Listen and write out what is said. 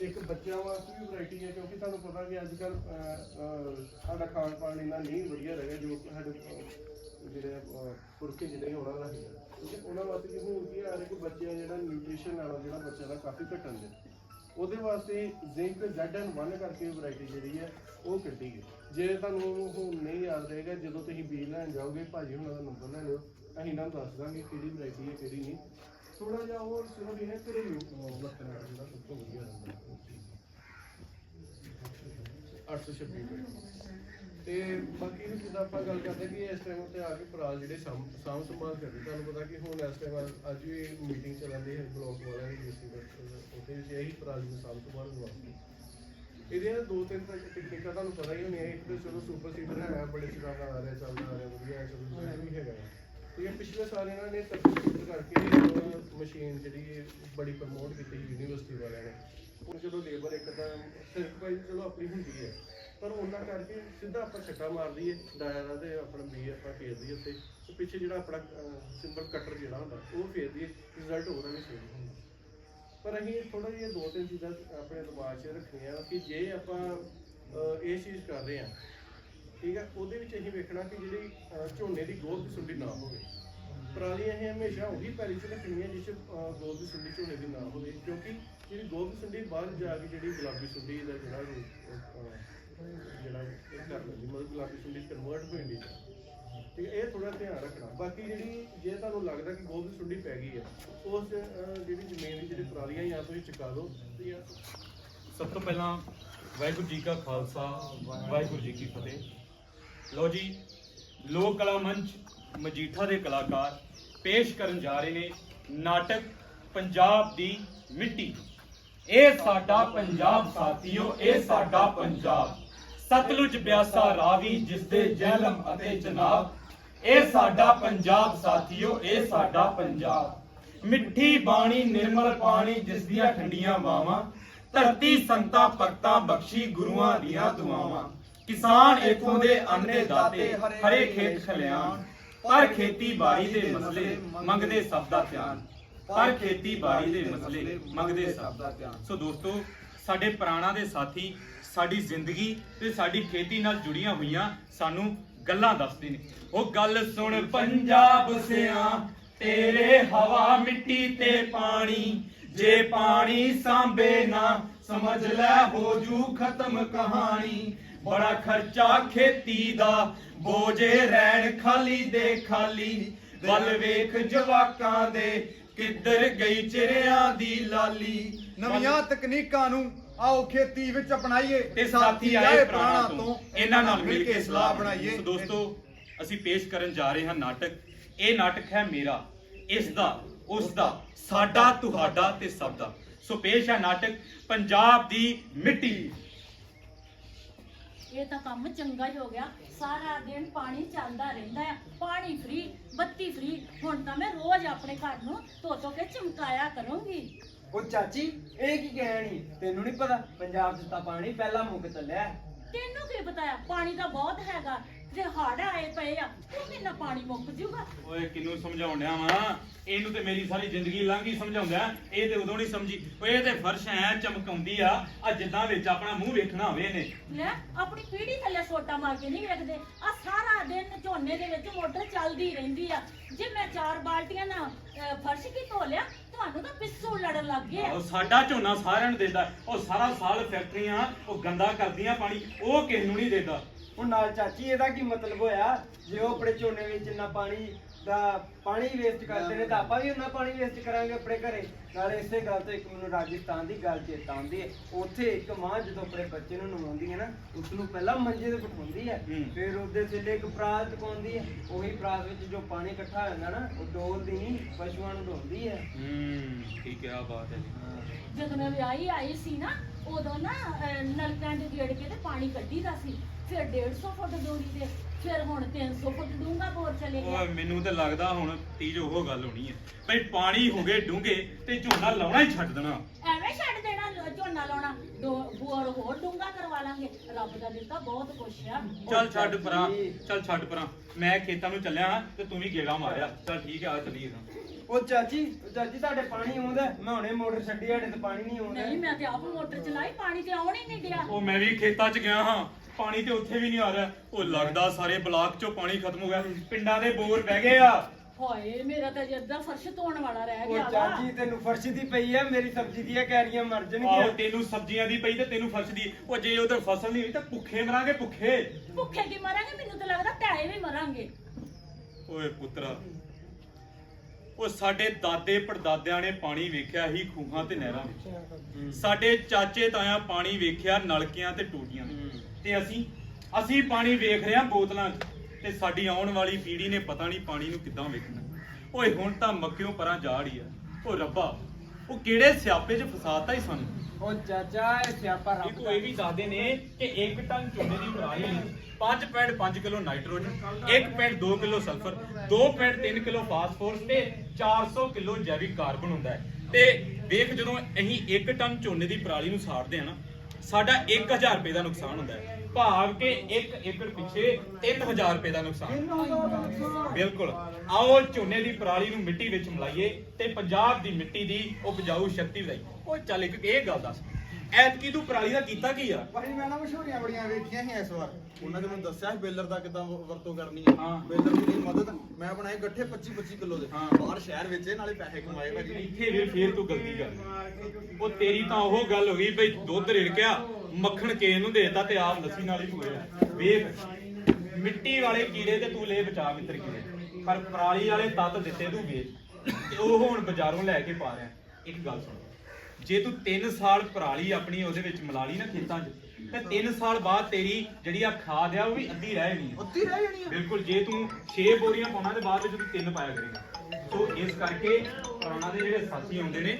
ਇੱਕ ਬੱਚਿਆਂ ਵਾਸਤੇ ਵੀ ਵੈਰਾਈਟੀ ਹੈ ਕਿਉਂਕਿ ਤੁਹਾਨੂੰ ਪਤਾ ਕਿ ਅੱਜ ਕੱਲ ਸਾਡਾ ਖਾਣ ਪਾਣ ਇੰਨਾ ਨਹੀਂ ਵਧੀਆ ਰਿਹਾ ਜੋ ਕਿ ਸਾਡੇ ਅਹ, ਜਿਹੜੇ ਅਹ, ਪੁਰਖੇ ਜਿਹੜੇ ਉਹਨਾਂ ਦਾ ਹੈਗਾ ਕਿਉਂਕਿ ਉਹਨਾਂ ਵਾਸਤੇ ਕਿ ਹੁਣ ਕੀ ਆ ਰਿਹਾ ਕਿ ਬੱਚਿਆਂ ਜਿਹੜਾ ਨਿਊਟ੍ਰੀਸ਼ਨ ਵਾਲਾ ਜਿਹੜਾ ਬੱਚਿਆਂ ਦਾ ਕਾਫੀ ਘਟਣ ਦੇ ਉਹਦੇ ਵਾਸਤੇ ਜ਼ਿੰਕ ZN1 ਕਰਕੇ ਵੈਰਾਈਟੀ ਜਿਹੜੀ ਹੈ ਉਹ ਕੱਢੀ ਗਈ। ਜੇ ਤੁਹਾਨੂੰ ਹੁਣ ਨਹੀਂ ਯਾਦ ਰਹੇਗਾ ਜਦੋਂ ਤੁਸੀਂ ਬੀਜ ਲੈਣ ਜਾਓਗੇ ਭਾਜੀ ਹੁਣਾਂ ਦਾ ਨੰਬਰ ਲੈ ਲਿਓ ਅਸੀਂ ਇਹਨਾਂ ਨੂੰ ਦੱਸ ਦਾਂਗੇ ਕਿਹੜੀ ਵੈਰਾਈਟੀ ਹੈ ਕਿਹੜੀ ਨਹੀਂ। ਥੋੜਾ ਜਿਹਾ ਉਹ ਸਿਰਫ ਇਹ ਘਰੇਲੂ ਅਹ, ਵਰਤਣ ਵਾਲਾ ਜਿਹੜਾ ਸਭ ਤੋਂ ਵਧੀਆ ਰਹਿੰਦਾ 826 ਤੇ ਬਾਕੀ ਵੀ ਜਿੱਦਾਂ ਆਪਾਂ ਗੱਲ ਕਰਦੇ ਕਿ ਇਸ ਟਾਈਮ ਉੱਤੇ ਆ ਕੇ ਪਰਾਲ ਜਿਹੜੇ ਸਾਂਭ ਸੰਭਾਲ ਕਰਦੇ ਤੁਹਾਨੂੰ ਪਤਾ ਕਿ ਹੁਣ ਇਸ ਟਾਈਮ ਅੱਜ ਵੀ ਮੀਟਿੰਗ ਚੱਲਦੀ ਹੈ ਬਲਾਕ ਵਾਲਿਆਂ ਦੀ ਡੀਸੀ ਉੱਥੇ ਵੀ ਇਹੀ ਪਰਾਲ ਨੂੰ ਸਾਂਭ ਸੰਭਾਲ ਵਾਸਤੇ ਇਹਦੀਆਂ ਦੋ ਤਿੰਨ ਤੱਕ ਟੈਕਨੀਕਾਂ ਤੁਹਾਨੂੰ ਪਤਾ ਹੀ ਹੋਣੀਆਂ ਇੱਕ ਤਾਂ ਚਲੋ ਸੁਪਰ ਸੀਡਰ ਹੈ ਬੜੇ ਚਿਰਾਂ ਦਾ ਆ ਰਿਹਾ ਚੱਲਦਾ ਆ ਰਿਹਾ ਵਧੀਆ ਹੈ ਚਲੋ ਇਹ ਵੀ ਹੈਗਾ ਹੈ। ਤੇ ਇਹ ਪਿਛਲੇ ਸਾਲ ਇਹਨਾਂ ਨੇ ਸੁਪਰ ਕਰਕੇ ਮਸ਼ੀਨ ਜਿਹੜੀ ਬੜੀ ਪ੍ਰਮੋਟ ਕੀਤੀ ਯੂਨੀਵਰਸਿਟੀ ਵਾਲਿਆਂ ਨੇ। ਹੁਣ ਜਦੋਂ ਲੇਬਰ ਇੱਕ ਤਾਂ ਸਿਰਫ ਭਾਈ ਚਲੋ ਆਪਣੀ ਹੁੰਦੀ ਹੈ, ਪਰ ਉਹਨਾਂ ਕਰਕੇ ਸਿੱਧਾ ਆਪਾਂ ਛੱਟਾ ਮਾਰ ਦਈਏ, ਦਾਇਰਾ ਤੇ ਆਪਣਾ ਬੀ ਆਪਾਂ ਫੇਰ ਦਈਏ ਉੱਤੇ ਤੇ ਪਿੱਛੇ ਜਿਹੜਾ ਆਪਣਾ ਸਿੰਬਲ ਕਟਰ ਜਿਹੜਾ ਹੁੰਦਾ, ਉਹ ਫੇਰ ਦਈਏ ਰਿਜ਼ਲਟ ਉਹਦਾ ਵੀ ਸੇਮ ਹੁੰਦਾ। ਪਰ ਅਸੀਂ ਥੋੜਾ ਜਿਹਾ ਦੋ ਤਿੰਨ ਚੀਜ਼ਾਂ ਆਪਣੇ ਦਿਮਾਗ 'ਚ ਰੱਖਣੀਆਂ ਕਿ ਜੇ ਆਪਾਂ ਇਹ ਚੀਜ਼ ਕਰ ਰਹੇ ਹਾਂ ਠੀਕ ਹੈ? ਉਹਦੇ ਵਿੱਚ ਅਸੀਂ ਵੇਖਣਾ ਕਿ ਜਿਹੜੀ ਅਹ, ਝੋਨੇ ਦੀ ਗੋਲ ਦੀ ਸੁੰਡੀ ਨਾ ਹੋਵੇ। ਪਰਾਲੀ ਅਸੀਂ ਹਮੇਸ਼ਾ ਉਹੀ ਪੈਲੀ 'ਚ ਰੱਖਣੀ ਹੈ ਜਿਸ 'ਚ ਅਹ, ਗੋਲ ਦੀ ਸੁੰਡੀ ਝੋਨੇ ਦੀ ਨਾ ਹੋਵੇ। ਕਿਉਂਕਿ ਜਿਹੜੀ ਗੋਲ ਦੀ ਸੁੰਡੀ ਬਾਹਰ ਜਾ ਕੇ ਜਿਹੜੀ ਗੁਲਾਬੀ ਸੁੰਡੀ ਦਾ ਜਿਹੜਾ ਉਹ, ਅਹ, ਜਿਹੜਾ ਇਹ ਕਰ ਲੈਂਦੀ ਮਤਲਬ ਗੁਲਾਬੀ ਸੁੰਡੀ ਕਨਵਰਟ ਹੋ ਜਾਂਦੀ ਹੈ। ਠੀਕ ਇਹ ਥੋੜਾ ਧਿਆਨ ਰੱਖਣਾ। ਬਾਕੀ ਜਿਹੜੀ ਜੇ ਤੁਹਾਨੂੰ ਲੱਗਦਾ ਕਿ ਗੋਲ ਦੀ ਸੁੰਡੀ ਪੈ ਗਈ ਹੈ ਉਸ ਅਹ, ਜਿਹੜੀ ਜ਼ਮੀਨ ਦੀ ਜਿਹੜੀ ਪਰਾਲੀਆਂ ਜਾਂ ਤੁਸੀਂ ਚੁਕਾ ਦਿਓ ਤੇ ਜਾਂ ਸਭ ਤੋਂ ਪਹਿਲਾਂ ਵਾਹਿਗੁਰੂ ਜੀ ਕਾ ਖਾਲਸਾ ਵਾਹਿਗੁਰੂ ਜੀ ਕੀ ਫਤਿਹ। ਲੋ ਜੀ, ਲੋਕ ਕਲਾ ਮੰਚ ਮਜੀਠਾ ਦੇ ਕਲਾਕਾਰ ਪੇਸ਼ ਕਰਨ ਜਾ ਰਹੇ ਨੇ ਨਾਟਕ ਪੰਜਾਬ ਦੀ ਮਿੱਟੀ। ਇਹ ਸਾਡਾ ਪੰਜਾਬ ਸਾਥੀਓ, ਇਹ ਸਾਡਾ ਪੰਜਾਬ। ਸਤਲੁਜ ਬਿਆਸਾ ਰਾਵੀ ਜਿਸ ਦੇ ਜਹਿਲਮ ਅਤੇ ਚਨਾਬ ਇਹ ਸਾਡਾ ਪੰਜਾਬ ਸਾਥੀਓ, ਇਹ ਸਾਡਾ ਪੰਜਾਬ। ਮਿੱਠੀ ਬਾਣੀ, ਨਿਰਮਲ ਪਾਣੀ ਜਿਸ ਦੀਆਂ ਠੰਡੀਆਂ ਬਾਵਾਂ। ਧਰਤੀ ਸੰਤਾਂ, ਭਗਤਾਂ, ਬਖਸ਼ੀ ਗੁਰੂਆਂ ਦੀਆਂ ਦੁਆਵਾਂ। ਕਿਸਾਨ ਇਥੋਂ ਦੇ ਅੰਨੇ ਦਾਤੇ, ਹਰੇ ਖੇਤ ਖਲਿਆਣ। ਪਰ ਖੇਤੀਬਾੜੀ ਦੇ ਮਸਲੇ ਮੰਗਦੇ ਸਭ ਦਾ ਧਿਆਨ। ਪਰ ਖੇਤੀਬਾੜੀ ਦੇ ਮਸਲੇ ਮੰਗਦੇ ਸਭ ਦਾ ਧਿਆਨ। ਸੋ ਦੋਸਤੋ, ਸਾਡੇ ਪ੍ਰਾਣਾ ਦੇ ਸਾਥੀ, ਸਾਡੀ ਜ਼ਿੰਦਗੀ ਤੇ ਸਾਡੀ ਖੇਤੀ ਨਾਲ ਜੁੜੀਆਂ ਹੋਈਆਂ ਸਾਨੂੰ ਗੱਲਾਂ ਦੱਸਦੇ ਨੇ। ਉਹ ਗੱਲ ਸੁਣ ਪੰਜਾਬ ਸਿਆਂ, ਤੇਰੇ ਹਵਾ ਮਿੱਟੀ ਤੇ ਪਾਣੀ, ਜੇ ਪਾਣੀ ਸਾਂਭੇ ਨਾ, ਸਮਝ ਲੈ ਹੋ ਜੂ ਖਤਮ ਕਹਾਣੀ। ਬੜਾ ਖਰਚਾ ਖੇਤੀ ਦਾ ਬੋਝੇ ਰਹਿਣ ਖਾਲੀ ਦੇ ਖਾਲੀ। ਵੱਲ ਵੇਖ ਜਵਾਕਾਂ ਦੇ ਕਿੱਧਰ ਗਈ ਚਿੜਿਆਂ ਦੀ ਲਾਲੀ। ਨਵੀਆਂ ਤਕਨੀਕਾਂ ਨੂੰ ਆਓ ਖੇਤੀ ਵਿੱਚ ਅਪਣਾਈਏ। ਤੇ ਸਾਥੀ ਆਏ ਪ੍ਰਾਣਾ ਤੋਂ। ਇਹਨਾਂ ਨਾਲ ਮਿਲ ਕੇ ਸਲਾਹ ਬਣਾਈਏ। ਸੋ ਦੋਸਤੋ ਅਸੀਂ ਪੇਸ਼ ਕਰਨ ਜਾ ਰਹੇ ਹਾਂ ਨਾਟਕ। ਇਹ ਨਾਟਕ ਹੈ ਮੇਰਾ। ਇਸ ਦਾ ਉਸ ਦਾ ਸਾਡਾ ਤੁਹਾਡਾ ਤੇ ਸਭ ਦਾ। ਸੋ ਪੇਸ਼ ਹੈ ਨਾਟਕ ਪੰਜਾਬ ਦੀ ਮਿੱਟੀ। ਇਹ ਤਾਂ ਕੰਮ ਚੰਗਾ ਹੀ ਹੋ ਗਿਆ। ਸਾਰਾ ਦਿਨ ਪਾਣੀ ਚੱਲਦਾ ਰਹਿੰਦਾ ਆ ਪਾਣੀ ਫ੍ਰੀ ਬੱਤੀ ਫ੍ਰੀ ਹੁਣ ਤਾਂ ਮੈਂ ਰੋਜ਼ ਆਪਣੇ ਘਰ ਨੂੰ ਧੋ ਧੋ ਕੇ ਚਮਕਾਇਆ ਕਰੂੰਗੀ। ਉਹ ਚਾਚੀ ਇਹ ਕੀ ਕਹਿਣੀ ਤੈਨੂੰ ਨਹੀਂ ਪਤਾ ਪੰਜਾਬ 'ਚ ਤਾਂ ਪਾਣੀ ਪਹਿਲਾਂ ਮੁੱਕ ਚੱਲਿਆ ਤੈਨੂੰ ਕੀ ਪਤਾਇਆ ਪਾਣੀ ਤਾਂ ਬਹੁਤ ਹੈਗਾ। ਜੇ ਹੜ ਆਏ ਪਏ ਆ ਉਹ ਕਿੰਨਾ ਪਾਣੀ ਮੁੱਕ ਜੂਗਾ ਓਏ ਕਿਨੂੰ ਸਮਝਾਉਣਿਆ ਵਾ? ਇਹਨੂੰ ਤੇ ਮੇਰੀ ਸਾਰੀ ਜ਼ਿੰਦਗੀ ਲੰਘੀ ਸਮਝਾਉਂਦਾ ਇਹ ਤੇ ਉਦੋਂ ਨਹੀਂ ਸਮਝੀ। ਓਏ ਇਹ ਤੇ ਫਰਸ਼ ਐ ਚਮਕਾਉਂਦੀ ਆ ਆ ਜਿੱਦਾਂ ਵਿੱਚ ਆਪਣਾ ਮੂੰਹ ਵੇਖਣਾ ਹੋਵੇ ਨੇ ਲੈ ਆਪਣੀ ਪੀੜੀ ਥੱਲੇ ਸੋਟਾ ਮਾਰ ਕੇ ਨਹੀਂ ਵੇਖਦੇ। ਆ ਸਾਰਾ ਦਿਨ ਝੋਨੇ ਦੇ ਵਿੱਚ ਮੋਟਰ ਚੱਲਦੀ ਰਹਿੰਦੀ ਆ। ਜੇ ਮੈਂ ਚਾਰ ਬਾਲਟੀਆਂ ਨਾਲ ਅਹ, ਫਰਸ਼ ਕੀ ਧੋ ਲਿਆ ਤੁਹਾਨੂੰ ਤਾਂ ਪਿੱਸੂ ਲੜਨ ਲੱਗ ਗਏ ਆ। ਉਹ ਸਾਡਾ ਝੋਨਾ ਸਾਰਿਆਂ ਨੂੰ ਦਿੰਦਾ। ਉਹ ਸਾਰਾ ਸਾਲ ਫੈਕਟਰੀਆਂ ਉਹ ਗੰਦਾ ਕਰਦੀਆਂ ਪਾਣੀ ਉਹ ਕਿਸ ਨੂੰ ਨਹੀਂ ਦਿੰਦਾ। ਹੁਣ ਨਾਲ ਚਾਚੀ ਇਹਦਾ ਕੀ ਮਤਲਬ ਹੋਇਆ? ਜੇ ਉਹ ਆਪਣੇ ਝੋਨੇ ਵਿੱਚ ਇੰਨਾ ਪਾਣੀ ਦਾ ਪਾਣੀ ਵੇਸਟ ਕਰਦੇ ਨੇ ਤਾਂ ਆਪਾਂ ਵੀ ਉਹਨਾਂ ਪਾਣੀ ਵੇਸਟ ਕਰਾਂਗੇ ਆਪਣੇ ਘਰੇ। ਨਾਲੇ ਇਸੇ ਗੱਲ ਤੋਂ ਇੱਕ ਮੈਨੂੰ ਰਾਜਸਥਾਨ ਦੀ ਗੱਲ ਚੇਤਾ ਆਉਂਦੀ ਹੈ। ਉੱਥੇ ਇੱਕ ਮਾਂ ਜਦੋਂ ਆਪਣੇ ਬੱਚੇ ਨੂੰ ਨਵਾਉਂਦੀ ਹੈ ਨਾ ਉਸ ਨੂੰ ਪਹਿਲਾਂ ਮੰਜੇ ਤੇ ਬਿਠਾਉਂਦੀ ਹੈ। ਹੂੰ। ਫਿਰ ਉਹਦੇ ਥੱਲੇ ਇੱਕ ਪਰਾਤ ਚੁਕਾਉਂਦੀ ਹੈ। ਉਹੀ ਪਰਾਤ ਵਿੱਚ ਜੋ ਪਾਣੀ ਇਕੱਠਾ ਹੋ ਜਾਂਦਾ ਨਾ ਉਹ ਡੋਲਦੀ ਨਹੀਂ ਪਸ਼ੂਆਂ ਨੂੰ ਢੋਂਦੀ ਹੈ। ਹੂੰ ਠੀਕ ਹੈ ਆ ਬਾਤ ਹੈ ਜੀ। ਜਦੋਂ ਮੈਂ ਵਿਆਹੀ ਆਈ ਸੀ ਨਾ ਉਦੋਂ ਨਾ ਅਹ, ਨਲਕਿਆਂ ਦੇ ਗੇੜ ਕੇ ਤੇ ਪਾਣੀ ਕੱਢੀਦਾ ਸੀ। ਫਿਰ 150 ਫੁੱਟ ਦੂਰੀ ਤੇ ਫਿਰ ਹੁਣ 300 ਫੁੱਟ ਡੂੰਘਾ ਬੋਰ ਚਲੇ ਗਿਆ। ਓਏ ਮੈਨੂੰ ਤੇ ਲੱਗਦਾ ਹੁਣ ਤੀਜ ਉਹ ਗੱਲ ਹੋਣੀ ਹੈ ਭਈ ਪਾਣੀ ਹੋ ਗਏ ਡੂੰਘੇ ਤੇ ਝੋਨਾ ਲਾਉਣਾ ਹੀ ਛੱਡ ਦੇਣਾ। ਐਵੇਂ ਛੱਡ ਦੇਣਾ ਲ- ਝੋਨਾ ਲਾਉਣਾ। ਦੋ- ਬੋਰ ਹੋਰ ਡੂੰਘਾ ਕਰਵਾ ਲਾਂਗੇ। ਰੱਬ ਦਾ ਦਿੱਤਾ ਬਹੁਤ ਕੁਛ ਆ। ਚੱਲ ਛੱਡ ਪਰਾਂ ਚੱਲ ਛੱਡ ਪਰਾਂ। ਮੈਂ ਖੇਤਾਂ ਨੂੰ ਚੱਲਿਆ ਹਾਂ ਤੇ ਤੂੰ ਵੀ ਗੇੜਾ ਮਾਰਿਆ। ਚੱਲ ਠੀਕ ਹੈ ਆ ਚੱਲੀਏ ਤਾਂ। ਉਹ ਚਾਚੀ ਉਹ ਚਾਚੀ ਤੁਹਾਡੇ ਪਾਣੀ ਆਉਂਦਾ ਮੈਂ ਹੁਣੇ ਮੋਟਰ ਛੱਡੀ ਸਾਡੇ ਤੇ ਪਾਣੀ ਨਹੀਂ ਆਉਂਦਾ ਨਹੀਂ ਮੈਂ ਤੇ ਆਪ ਮੋਟਰ ਚਲਾਈ ਪਾਣੀ ਤੇ ਆਉਣ ਹੀ ਨਹੀਂ ਡਿਆ ਉਹ ਮੈਂ ਵੀ ਖੇਤਾਂ 'ਚ ਗਿਆ ਹਾਂ। ਪਾਣੀ ਤੇ ਉੱਥੇ ਵੀ ਨਹੀਂ ਆ ਰਿਹਾ। ਉਹ ਲੱਗਦਾ ਸਾਰੇ ਬਲਾਕ 'ਚੋਂ ਪਾਣੀ ਖਤਮ ਹੋ ਗਿਆ। ਪਿੰਡਾਂ ਦੇ ਬੋਰ ਬਹਿ ਗਏ ਆ। ਹੋਏ ਮੇਰਾ ਤਾਂ ਜੱਦਾ ਫਰਸ਼ ਧੋਣ ਵਾਲਾ ਰਹਿ ਉਹ ਗਿਆ ਵਾ। ਚਾਚੀ ਤੈਨੂੰ ਫਰਸ਼ ਦੀ ਪਈ ਆ ਮੇਰੀ ਸਬਜ਼ੀ ਦੀਆਂ ਕੈਰੀਆਂ ਮਰ ਆਹੋ ਜਾਣਗੀਆਂ ਤੈਨੂੰ ਸਬਜ਼ੀਆਂ ਦੀ ਪਈ ਤੇ ਤੈਨੂੰ ਫਰਸ਼ ਦੀ। ਉਹ ਜੇ ਉਧਰ ਫਸਲ ਨਹੀਂ ਹੋਈ ਤਾਂ ਭੁੱਖੇ ਮਰਾਂਗੇ ਭੁੱਖੇ। ਭੁੱਖੇ ਕੀ ਮਰਾਂਗੇ? ਮੈਨੂੰ ਤਾਂ ਲੱਗਦਾ ਟਾਏ ਵੀ ਮਰਾਂਗੇ। ਓਏ ਪੁੱਤਰਾ ਉਹ ਸਾਡੇ ਦਾਦੇ ਪੜਦਾਦਿਆਂ ਨੇ ਪਾਣੀ ਵੇਖਿਆ ਹੀ ਖੂਹਾਂ ਤੇ ਨਹਿਰਾਂ ਵਿੱਚ। ਸਾਡੇ ਚਾਚੇ ਤਾਇਆ ਪਾਣੀ ਵੇਖਿਆ ਨਲਕਿਆਂ ਤੇ ਟੂਟੀਆਂ ਵਿੱਚ। ਤੇ ਅਸੀਂ ਅਸੀਂ ਪਾਣੀ ਵੇਖ ਰਹੇ ਹਾਂ ਬੋਤਲਾਂ 'ਚ। ਤੇ ਸਾਡੀ ਆਉਣ ਵਾਲੀ ਪੀੜ੍ਹੀ ਨੇ ਪਤਾ ਨਹੀਂ ਪਾਣੀ ਨੂੰ ਕਿੱਦਾਂ ਵੇਖਣਾ। ਓਏ ਹੁਣ ਤਾਂ ਮੱਕਿਓਂ ਪਰਾਂ ਜਾੜੀ ਆ ਉਹ ਰੱਬਾ ਉਹ ਕਿਹੜੇ ਸਿਆਪੇ 'ਚ ਫਸਾਤਾ ਹੀ ਸਾਨੂੰ? ਉਹ ਚਾਚਾ ਇਹ ਸਿਆਪਾ ਰੱਬ ਇੱਕ ਇਹ ਵੀ ਦੱਸਦੇ ਨੇ ਕਿ 1 ਟਨ ਝੋਨੇ ਦੀ ਪਰਾਲੀ 5.5 kilo nitrogen 1.2 kilo sulphur 2.3 kilo phosphorus ਤੇ 400 ਕਿਲੋ ਜੈਵਿਕ ਕਾਰਬਨ ਹੁੰਦਾ ਹੈ। ਤੇ ਵੇਖ ਜਦੋਂ ਅਸੀਂ 1 ਟਨ ਝੋਨੇ ਦੀ ਪਰਾਲੀ ਨੂੰ ਸਾੜਦੇ ਆ ਨਾ ਸਾਡਾ 1000 ਰੁਪਏ ਦਾ ਨੁਕਸਾਨ ਹੁੰਦਾ ਹੈ। ਭਾਵ ਕਿ 1 ਏਕੜ ਪਿੱਛੇ 3000 ਰੁਪਏ ਦਾ ਨੁਕਸਾਨ। ਬਿਲਕੁਲ। ਆਓ ਝੋਨੇ ਦੀ ਪਰਾਲੀ ਨੂੰ ਮਿੱਟੀ ਵਿੱਚ ਮਿਲਾਈਏ ਤੇ ਪੰਜਾਬ ਦੀ ਮਿੱਟੀ ਦੀ ਉਪਜਾਊ ਸ਼ਕਤੀ ਵਧਾਈ ਉਹ ਚੱਲ ਇੱਕ ਇਹ ਗੱਲ ਦੱਸ। ਐਤਕੀ ਤੂੰ ਪਰਾਲੀ ਦਾ ਕੀਤਾ ਕੀ ਆ? ਭਾਈ ਮੈਂ ਨਾ ਮਸ਼ਹੂਰੀਆਂ ਬੜੀਆਂ ਵੇਖੀਆਂ ਸੀ ਇਸ ਵਾਰ। ਉਹਨਾਂ ਨੇ ਮੈਨੂੰ ਦੱਸਿਆ ਸੀ ਬੇਲਰ ਦਾ ਕਿਦਾਂ ਵਰਤੋਂ ਕਰਨੀ ਹੈ ਹਾਂ। ਬੇਲਰ ਦੀ ਮਦਦ। ਮੈਂ ਬਣਾਏ ਗੱਠੇ 25 25 ਕਿਲੋ ਦੇ। ਹਾਂ। ਬਾਹਰ ਸ਼ਹਿਰ ਵਿੱਚ ਇਹ ਨਾਲੇ ਪੈਸੇ ਕਮਾਏ ਭਾਜੀ। ਇੱਥੇ ਵੀ ਫੇਰ ਤੂੰ ਗਲਤੀ ਕਰ ਉਹ ਤੇਰੀ ਤਾਂ ਉਹ ਗੱਲ ਹੋ ਗਈ ਬਈ ਦੁੱਧ ਰਿੜਕਿਆ ਮੱਖਣ ਕੇ ਨੂੰ ਦੇਤਾ ਤੇ ਆਪ ਲੱਸੀ ਨਾਲ ਹੀ ਪੂਰੇ ਵੇਖ ਮਿੱਟੀ ਵਾਲੇ ਕੀੜੇ ਤੇ ਤੂੰ ਲੈ ਬਚਾ ਮਿੱਤਰ ਕੀੜੇ। ਪਰ ਪਰਾਲੀ ਵਾਲੇ ਤੱਤ ਦਿੱਤੇ ਤੂੰ ਵੇਚ। ਤੇ ਉਹ ਹੁਣ ਬਾਜ਼ਾਰੋਂ ਲੈ ਕੇ ਪਾ ਰਿਹਾ। ਇੱਕ ਗੱਲ ਸੁਣ। ਜੇ ਤੂੰ 3 ਸਾਲ ਪਰਾਲੀ ਆਪਣੀ ਉਹਦੇ ਵਿੱਚ ਮਿਲਾ ਲਈ ਨਾ ਖੇਤਾਂ 'ਚ ਤੇ 3 ਸਾਲ ਬਾਅਦ ਤੇਰੀ ਜਿਹੜੀ ਆ ਖਾਦ ਆ ਉਹ ਵੀ ਅੱਧੀ ਰਹਿ ਜਾਣੀ ਆ। ਉੱਤੀ ਰਹਿ ਜਾਣੀ ਆ। ਬਿਲਕੁਲ ਜੇ ਤੂੰ 6 ਬੋਰੀਆਂ ਪਾਉਣਾ ਤੇ ਬਾਅਦ ਵਿੱਚ ਤੂੰ ਤਿੰਨ ਪਾਇਆ ਕਰੇਗਾ। ਸੋ ਇਸ ਕਰਕੇ ਪੁਰਾਣਾ ਦੇ ਜਿਹੜੇ ਸਾਥੀ ਆਉਂਦੇ ਨੇ